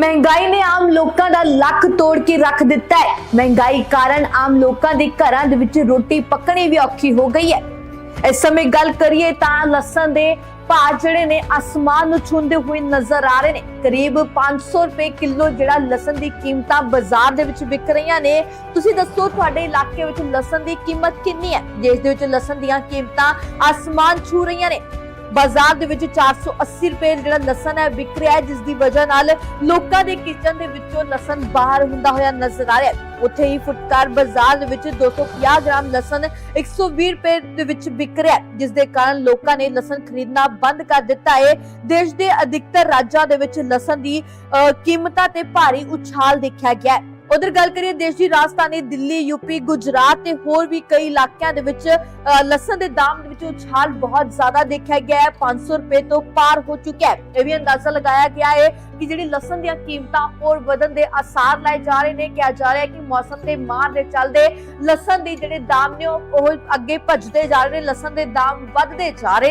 ਮਹਿੰਗਾਈ ਨੇ ਆਮ ਲੋਕਾਂ ਦਾ ਲੱਕ ਤੋੜ ਕੇ ਰੱਖ ਦਿੱਤਾ ਹੈ। ਮਹਿੰਗਾਈ ਕਾਰਨ ਆਮ ਲੋਕਾਂ ਦੇ ਘਰਾਂ ਦੇ ਵਿੱਚ ਰੋਟੀ ਪੱਕਣੀ ਵੀ ਔਖੀ ਹੋ ਗਈ ਹੈ। ਇਸ ਸਮੇਂ ਗੱਲ ਕਰੀਏ ਤਾਂ ਲਸਣ ਦੇ ਭਾਅ ਜਿਹੜੇ ਨੇ ਅਸਮਾਨ ਨੂੰ ਛੂੰਹਦੇ ਹੋਏ ਨਜ਼ਰ ਆ ਰਹੇ ਨੇ। ਕਰੀਬ 500 ਰੁਪਏ ਕਿਲੋ ਜਿਹੜਾ ਲਸਣ ਦੀ ਕੀਮਤਾਂ ਬਾਜ਼ਾਰ ਦੇ ਵਿੱਚ ਵਿਕ ਰਹੀਆਂ ਨੇ। ਤੁਸੀਂ ਦੱਸੋ ਤੁਹਾਡੇ ਇਲਾਕੇ ਵਿੱਚ ਲਸਣ ਦੀ ਕੀਮਤ ਕਿੰਨੀ ਹੈ? ਦੇਸ਼ ਦੇ ਵਿੱਚ ਲਸਣ ਦੀਆਂ ਕੀਮਤਾਂ ਅਸਮਾਨ ਛੂ ਰਹੀਆਂ ਨੇ। ਬਾਜ਼ਾਰ ਦੇ ਵਿੱਚ 480 ਰੁਪਏ ਜਿਹੜਾ ਲਸਣ ਹੈ ਵਿਕ ਰਿਹਾ ਹੈ ਜਿਸ ਦੀ ਵਜ੍ਹਾ ਨਾਲ ਲੋਕਾਂ ਦੇ ਕਿਚਨ ਦੇ ਵਿੱਚੋਂ ਲਸਣ ਬਾਹਰ ਹੁੰਦਾ ਹੋਇਆ ਨਜ਼ਰ ਆ ਰਿਹਾ ਹੈ। ਉੱਥੇ ਹੀ ਫੁਟਕਾਰ ਬਾਜ਼ਾਰ ਦੇ ਵਿੱਚ 250 ਗ੍ਰਾਮ ਲਸਣ 120 ਰੁਪਏ ਦੇ ਵਿੱਚ ਵਿਕ ਰਿਹਾ ਹੈ ਜਿਸ ਦੇ ਕਾਰਨ ਲੋਕਾਂ ਨੇ ਲਸਣ ਖਰੀਦਣਾ ਬੰਦ ਕਰ ਦਿੱਤਾ ਹੈ। ਦੇਸ਼ ਦੇ ਅਧਿਕਤਰ ਰਾਜਾਂ ਦੇ ਵਿੱਚ ਲਸਣ ਦੀ ਅਹ, ਕੀਮਤਾਂ ਤੇ ਭਾਰੀ ਉਛਾਲ ਦੇਖਿਆ ਗਿਆ ਹੈ। ਉਧਰ ਗੱਲ ਕਰੀਏ ਦੇਸ਼ ਦੀ ਰਾਜਧਾਨੀ ਦਿੱਲੀ, ਯੂਪੀ, ਗੁਜਰਾਤ ਤੇ ਹੋਰ ਵੀ ਕਈ ਇਲਾਕਿਆਂ ਦੇ ਵਿੱਚ ਲਸਣ ਦੇ ਦਾਮ ਦੇ ਵਿੱਚ ਉਛਾਲ ਬਹੁਤ ਜ਼ਿਆਦਾ ਦੇਖਿਆ ਗਿਆ ਹੈ। 500 ਰੁਪਏ ਤੋਂ ਪਾਰ ਹੋ ਚੁੱਕਿਆ ਹੈ। ਇਹ ਵੀ ਅੰਦਾਜ਼ਾ ਲਗਾਇਆ ਗਿਆ ਹੈ ਕਿ ਜਿਹੜੀ ਲਸਣ ਦੀਆਂ ਕੀਮਤਾਂ ਹੋਰ ਵਧਣ ਦੇ ਆਸਾਰ ਲਾਏ ਜਾ ਰਹੇ ਨੇ। ਕਿਹਾ ਜਾ ਰਿਹਾ ਹੈ ਕਿ ਮੌਸਮ ਦੇ ਮਾਰ ਦੇ ਚੱਲਦੇ ਲਸਣ ਦੇ ਜਿਹੜੇ ਦਾਮ ਨੇ ਉਹ ਅੱਗੇ ਭੱਜਦੇ ਜਾ ਰਹੇ ਨੇ। ਲਸਣ ਦੇ ਦਾਮ ਵੱਧਦੇ ਜਾ ਰਹੇ ਨੇ